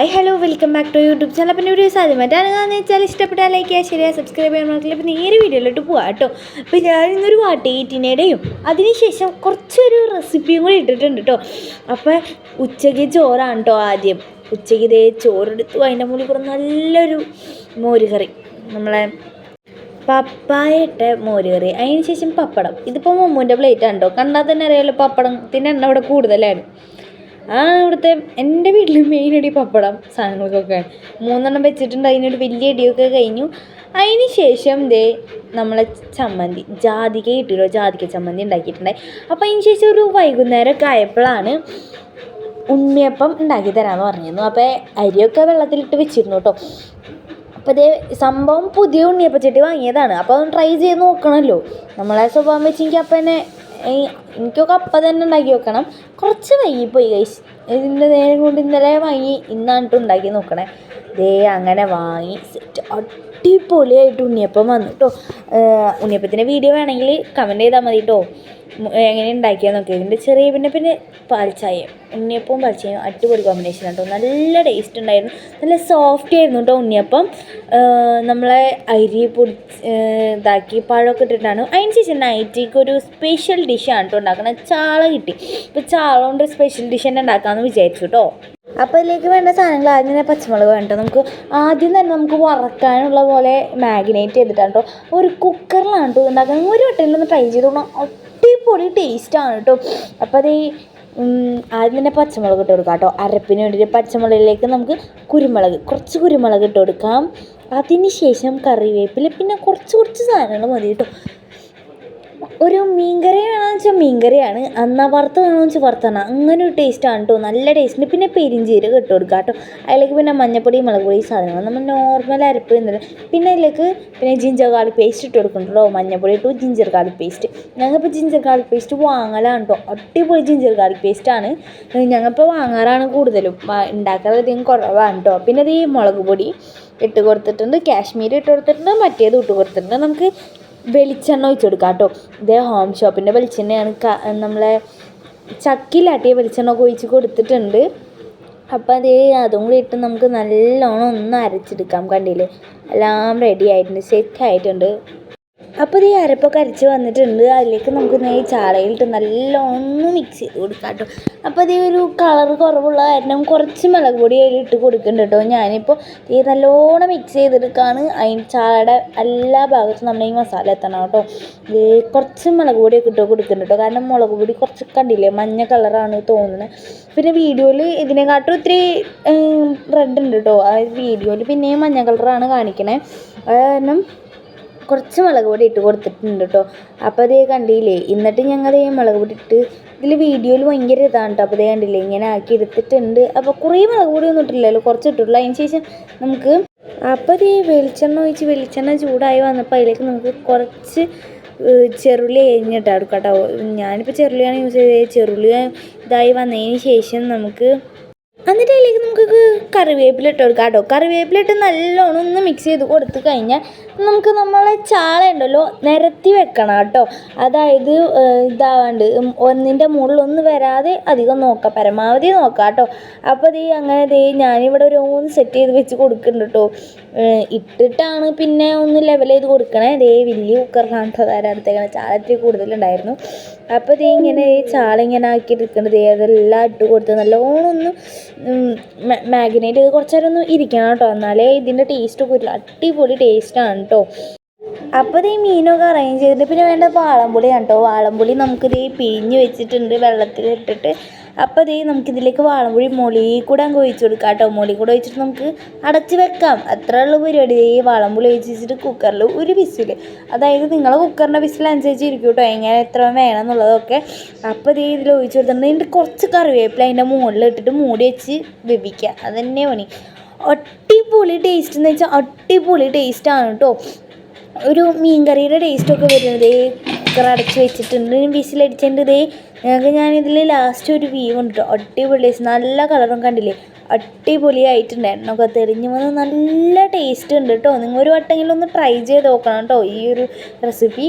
Hi hello welcome back to YouTube channel അപ്പം videos ആദ്യം ആദ്യമായിട്ടാണെന്ന് വെച്ചാൽ ഇഷ്ടപ്പെട്ടാൽ ലൈക്ക് ചെയ്യുക ശരിയാ സബ്സ്ക്രൈബ് ചെയ്യാൻ നോക്കില്ല അപ്പോൾ നേരെ വീഡിയോയിലോട്ട് പോകാം കേട്ടോ. അപ്പോൾ ഞാൻ ഇന്നൊരു വാട്ടേറ്റിനയുടെയും അതിനുശേഷം കുറച്ചൊരു റെസിപ്പിയും കൂടി ഇട്ടിട്ടുണ്ട് കേട്ടോ. അപ്പോൾ ഉച്ചയ്ക്ക് ചോറാണ് കേട്ടോ ആദ്യം. ഉച്ചയ്ക്ക് ഇതേ ചോറെടുത്തു. അതിന്റെ മുകളിൽ കൂടെ നല്ലൊരു മോര് കറി നമ്മളെ പപ്പായട്ട മോരുകറി. മോര് കറി അതിന് ശേഷം പപ്പടം. ഇതിപ്പോൾ മമ്മൂന്റെ പ്ലേറ്റ് ആണ് കേട്ടോ. കണ്ടാൽ തന്നെ അറിയാമല്ലോ പപ്പടത്തിന്റെ എണ്ണ ഇവിടെ കൂടുതലാണ്. ആ ഇവിടുത്തെ എന്റെ വീട്ടിൽ മെയിൻ അടി പപ്പടം സാധനങ്ങൾക്കൊക്കെ. മൂന്നെണ്ണം വെച്ചിട്ടുണ്ട്. അതിനൊരു വലിയ അടിയൊക്കെ കഴിഞ്ഞു. അതിന് ശേഷം ദേ നമ്മളെ ചമ്മന്തി ജാതിക കിട്ടിയല്ലോ ജാതിക ചമ്മന്തി ഉണ്ടാക്കിയിട്ടുണ്ടായി. അപ്പോൾ അതിന് ശേഷം ഒരു വൈകുന്നേരമൊക്കെ ആയപ്പോഴാണ് ഉണ്ണിയപ്പം ഉണ്ടാക്കി തരാമെന്ന് പറഞ്ഞിരുന്നു. അപ്പോൾ അരിയൊക്കെ വെള്ളത്തിലിട്ട് വെച്ചിരുന്നു കേട്ടോ. അപ്പോൾ ഇതേ സംഭവം പുതിയ ഉണ്ണിയപ്പച്ചട്ടി വാങ്ങിയതാണ്. അപ്പോൾ അതൊന്ന് ട്രൈ ചെയ്ത് നോക്കണമല്ലോ നമ്മളെ സ്വഭാവം വെച്ച് എനിക്ക് അപ്പം തന്നെ എനിക്കൊക്കെ അപ്പം തന്നെ ഉണ്ടാക്കി വെക്കണം. കുറച്ച് വൈകിപ്പോയി ഗൈസ് ഇതിന്റെ നേരം കൊണ്ട് ഇന്നലെ വാങ്ങി ഇന്നാണ് ഉണ്ടാക്കി നോക്കണേ. ദേ അങ്ങനെ വാങ്ങി. സെറ്റ് അടിപൊളിയായിട്ട് ഉണ്ണിയപ്പം വന്നു കേട്ടോ ഉണ്ണിയപ്പത്തിന്റെ വീഡിയോ വേണമെങ്കിൽ കമന്റ് ചെയ്താൽ മതി കേട്ടോ എങ്ങനെ ഉണ്ടാക്കിയാൽ നോക്കി. ഇതിന്റെ ചെറിയ പിന്നെ പിന്നെ പാൽച്ചായയും ഉണ്ണിയപ്പവും പാൽച്ചായയും അടിപൊളി കോമ്പിനേഷൻ കേട്ടോ നല്ല ടേസ്റ്റ് ഉണ്ടായിരുന്നു. നല്ല സോഫ്റ്റ് ആയിരുന്നു കേട്ടോ ഉണ്ണിയപ്പം. നമ്മളെ അരി പൊടി ഇതാക്കി പഴമൊക്കെ ഇട്ടിട്ടാണ്. അതിന് ശേഷം നൈറ്റിക്ക് ഒരു സ്പെഷ്യൽ ഡിഷാണ് കേട്ടോ ഉണ്ടാക്കുന്നത് ചാള കിട്ടി. ഇപ്പോൾ ചാള കൊണ്ട് സ്പെഷ്യൽ ഡിഷ് തന്നെ ഉണ്ടാക്കാമെന്ന് വിചാരിച്ചു കേട്ടോ അപ്പോൾ ഇതിലേക്ക് വേണ്ട സാധനങ്ങൾ ആദ്യം തന്നെ പച്ചമുളക് വേണ്ട. നമുക്ക് ആദ്യം തന്നെ നമുക്ക് വറക്കാനുള്ള പോലെ മാഗിനേറ്റ് ചെയ്തിട്ടാണ് കേട്ടോ. ഒരു കുക്കറിലാണ് കേട്ടോ ഉണ്ടാക്കുന്നത് ഒരു വട്ടയിലൊന്ന് ട്രൈ ചെയ്ത് നോക്കണം. അടിപൊളി ടേസ്റ്റാണ് കേട്ടോ. അപ്പോൾ അത് ആദ്യം തന്നെ പച്ചമുളക് ഇട്ട് കൊടുക്കാം കേട്ടോ. അരപ്പിന് വേണ്ടിയിട്ട് പച്ചമുളകിലേക്ക് നമുക്ക് കുരുമുളക് കുറച്ച് കുരുമുളക് ഇട്ട് കൊടുക്കാം. അതിന് ശേഷം കറിവേപ്പില പിന്നെ കുറച്ച് കുറച്ച് സാധനങ്ങൾ മതി കേട്ടോ. ഒരു മീൻകറി വേണമെന്ന് വെച്ചാൽ മീൻകറിയാണ്. എന്നാൽ വേണമെന്ന് വെച്ചാൽ വറുത്താണ് അങ്ങനെ ഒരു ടേസ്റ്റാണ് കേട്ടോ നല്ല ടേസ്റ്റ് പിന്നെ പെരിഞ്ചീരകം ഇട്ട് കൊടുക്കുക കേട്ടോ അതിലേക്ക് പിന്നെ മഞ്ഞപ്പൊടി മുളക് പൊടി സാധനങ്ങൾ നമ്മൾ നോർമൽ അരപ്പ് എന്നിട്ട് പിന്നെ അതിലേക്ക് പിന്നെ ജിഞ്ചർ ഗാർലിക് പേസ്റ്റ് ഇട്ട് കൊടുക്കുന്നുണ്ടോ മഞ്ഞപ്പൊടി ഇട്ടു ജിഞ്ചർ ഗാർലിക് പേസ്റ്റ് ഞങ്ങളിപ്പോൾ ജിഞ്ചർ ഗാർലിക് പേസ്റ്റ് വാങ്ങലാണ് കേട്ടോ അടിപൊളി ജിഞ്ചർ ഗാർലിക് പേസ്റ്റാണ് ഞങ്ങളിപ്പോൾ വാങ്ങാറാണ് കൂടുതലും. ഉണ്ടാക്കാറധികം കുറവാണ് കേട്ടോ പിന്നെ അത് ഈ മുളക് പൊടി ഇട്ട് കൊടുത്തിട്ടുണ്ട്. കാശ്മീരി ഇട്ട് കൊടുത്തിട്ടുണ്ട്. മറ്റേത് ഇട്ട് കൊടുത്തിട്ടുണ്ട്. നമുക്ക് വെളിച്ചെണ്ണ ഒഴിച്ച് കൊടുക്കുക കേട്ടോ ഇതേ ഹോം ഷോപ്പിന്റെ വെളിച്ചെണ്ണയാണ്. നമ്മളെ ചക്കിലാട്ടിയ വെളിച്ചെണ്ണ ഒക്കെ ഒഴിച്ച് കൊടുത്തിട്ടുണ്ട്. അപ്പോൾ അതേ അതും കൂടി ഇട്ട് നമുക്ക് നല്ലോണം ഒന്ന് അരച്ചെടുക്കാം കണ്ടില്ലേ? എല്ലാം റെഡി ആയിട്ടുണ്ട്. സെറ്റ് ആയിട്ടുണ്ട്. അപ്പോൾ ഈ അരപ്പൊക്കെ അരച്ച് വന്നിട്ടുണ്ട്. അതിലേക്ക് നമുക്ക് ഈ ചാളയിലിട്ട് നല്ലോണം മിക്സ് ചെയ്ത് കൊടുക്കാം കേട്ടോ അപ്പോൾ അതേ ഒരു കളർ കുറവുള്ള കാരണം കുറച്ച് മുളക് പൊടി അതിൽ ഇട്ട് കൊടുക്കുന്നുണ്ട് കേട്ടോ. ഞാനിപ്പോൾ ഈ നല്ലോണം മിക്സ് ചെയ്തെടുക്കാണ്. അതിന് ചാളയുടെ എല്ലാ ഭാഗത്തും നമ്മൾ ഈ മസാല എത്തണം കേട്ടോ. ഇത് കുറച്ച് മുളക് പൊടിയൊക്കെ ഇട്ട് കൊടുക്കുന്നുണ്ട് കേട്ടോ. കാരണം മുളക് പൊടി കുറച്ച് കണ്ടില്ലേ? മഞ്ഞ കളറാണ് തോന്നുന്നത് പിന്നെ വീഡിയോയിൽ ഇതിനെക്കാട്ടും ഒത്തിരി റെഡ് ഉണ്ട് കേട്ടോ. ആ വീഡിയോയിൽ പിന്നെയും മഞ്ഞ കളറാണ് കാണിക്കണേ. അത് കാരണം കുറച്ച് മുളക് പൊടി ഇട്ട് കൊടുത്തിട്ടുണ്ട് കേട്ടോ അപ്പോൾ അതേ കണ്ടില്ലേ എന്നിട്ട് ഞങ്ങൾ ഈ മുളക് പൊടി ഇട്ട് ഇതിൽ വീഡിയോയിൽ ഭയങ്കര ഇതാണ് കേട്ടോ അപ്പോൾ അതേ കണ്ടില്ലേ ഇങ്ങനെ ആക്കി എടുത്തിട്ടുണ്ട്. അപ്പോൾ കുറേ മുളക് പൊടി ഒന്നും ഇട്ടില്ലല്ലോ കുറച്ച് ഇട്ടുള്ളൂ അതിന് ശേഷം നമുക്ക് അപ്പോൾ അതേ വെളിച്ചെണ്ണ ഒഴിച്ച് വെളിച്ചെണ്ണ ചൂടായി വന്നപ്പോൾ അതിലേക്ക് നമുക്ക് കുറച്ച് ചെറുള്ളി അരിഞ്ഞിട്ട് എടുക്കാം കേട്ടോ ഞാനിപ്പോൾ ചെറുള്ളിയാണ് യൂസ് ചെയ്തത്. ചെറുള്ളി ഇതായി വന്നതിന് ശേഷം നമുക്ക് എന്നിട്ട് നമുക്ക് കറിവേപ്പില ഇട്ട് കൊടുക്കാം കേട്ടോ. കറിവേപ്പില ഇട്ട് നല്ലോണം ഒന്ന് മിക്സ് ചെയ്ത് കൊടുത്ത് കഴിഞ്ഞാൽ നമുക്ക് നമ്മളെ ചാള ഉണ്ടല്ലോ നിരത്തി വെക്കണം കേട്ടോ. അതായത് ഇതാവാണ്ട് ഒന്നിന്റെ മുകളിലൊന്നും വരാതെ അധികം നോക്കാം. പരമാവധി നോക്കാം കേട്ടോ. അപ്പോൾ ദേ അങ്ങനെ ദേ ഞാനിവിടെ ഒരു മൂന്ന് സെറ്റ് ചെയ്ത് വെച്ച് കൊടുക്കുന്നുണ്ട് കേട്ടോ. ഇട്ടിട്ടാണ് പിന്നെ ഒന്ന് ലെവൽ ചെയ്ത് കൊടുക്കണേ. ദേ വലിയ കുക്കറിലാണ് കേട്ടോ തരാൻ എടുത്തേക്കണേ ചാള കൂടുതലുണ്ടായിരുന്നു. അപ്പോൾ ഇത് ഇങ്ങനെ ഈ ചാള ഇങ്ങനെ ആക്കിയിട്ടിരിക്കുന്നത് ഏതെല്ലാം അതെല്ലാം ഇട്ട് കൊടുത്ത് നല്ലോണം ഒന്ന് മാഗ്നേറ്റ് ചെയ്ത് കുറച്ച് ഒന്ന് ഇരിക്കണം കേട്ടോ. എന്നാലേ ഇതിന്റെ ടേസ്റ്റ് പോയിട്ടുള്ളൂ അടിപൊളി ടേസ്റ്റാണ് കേട്ടോ. അപ്പോൾ ഈ മീനൊക്കെ അറേഞ്ച് ചെയ്തിട്ട് പിന്നെ വേണ്ടത് വാളംപുളിയാണ് കേട്ടോ വാളംപുളി നമുക്കിത് പിഴിഞ്ഞ് വെച്ചിട്ടുണ്ട് വെള്ളത്തിലിട്ടിട്ട്. അപ്പോൾ ഇതേ നമുക്കിതിലേക്ക് വാളംപുളി മുളി കൂടെ അങ്ങ് ഒഴിച്ച് കൊടുക്കാം കേട്ടോ മുളി കൂടെ ഒഴിച്ചിട്ട് നമുക്ക് അടച്ച് വെക്കാം. അത്ര ഉള്ള പരിപാടി ഈ വാളംപുളി ഒഴിച്ച് വെച്ചിട്ട് കുക്കറിൽ ഒരു വിസിൽ അതായത് നിങ്ങളെ കുക്കറിന്റെ വിസിൽ അനുസരിച്ച് ഇരിക്കും കേട്ടോ എങ്ങനെ എത്ര വേണം എന്നുള്ളതൊക്കെ അപ്പോൾ ഇതേ ഇതിൽ ഒഴിച്ച് കൊടുത്തിട്ടുണ്ട്. കുറച്ച് കറിവേപ്പില അതിന്റെ മുകളിൽ ഇട്ടിട്ട് മൂടി വെച്ച് വേവിക്കുക. അത് തന്നെ പണി അടിപൊളി ടേസ്റ്റ് എന്ന് വെച്ചാൽ അടിപൊളി ടേസ്റ്റാണ് കേട്ടോ ഒരു മീൻ കറിയുടെ ടേസ്റ്റൊക്കെ വരുന്നത് കുക്കർ അടച്ച് വെച്ചിട്ടുണ്ട്. വിസിലടിച്ചിട്ടുണ്ട് ഞങ്ങൾക്ക് ഞാനിതിൽ ലാസ്റ്റ് ഒരു വ്യൂ ഉണ്ട് അടിപൊളി നല്ല കളറും കണ്ടില്ലേ? അടിപൊളിയായിട്ടുണ്ട് എണ്ണൊക്കെ തെളിഞ്ഞ് വന്ന് നല്ല ടേസ്റ്റ് ഉണ്ട് കേട്ടോ നിങ്ങൾ ഒരു വട്ടെങ്കിലും ഒന്ന് ട്രൈ ചെയ്ത് നോക്കണം കേട്ടോ ഈ ഒരു റെസിപ്പി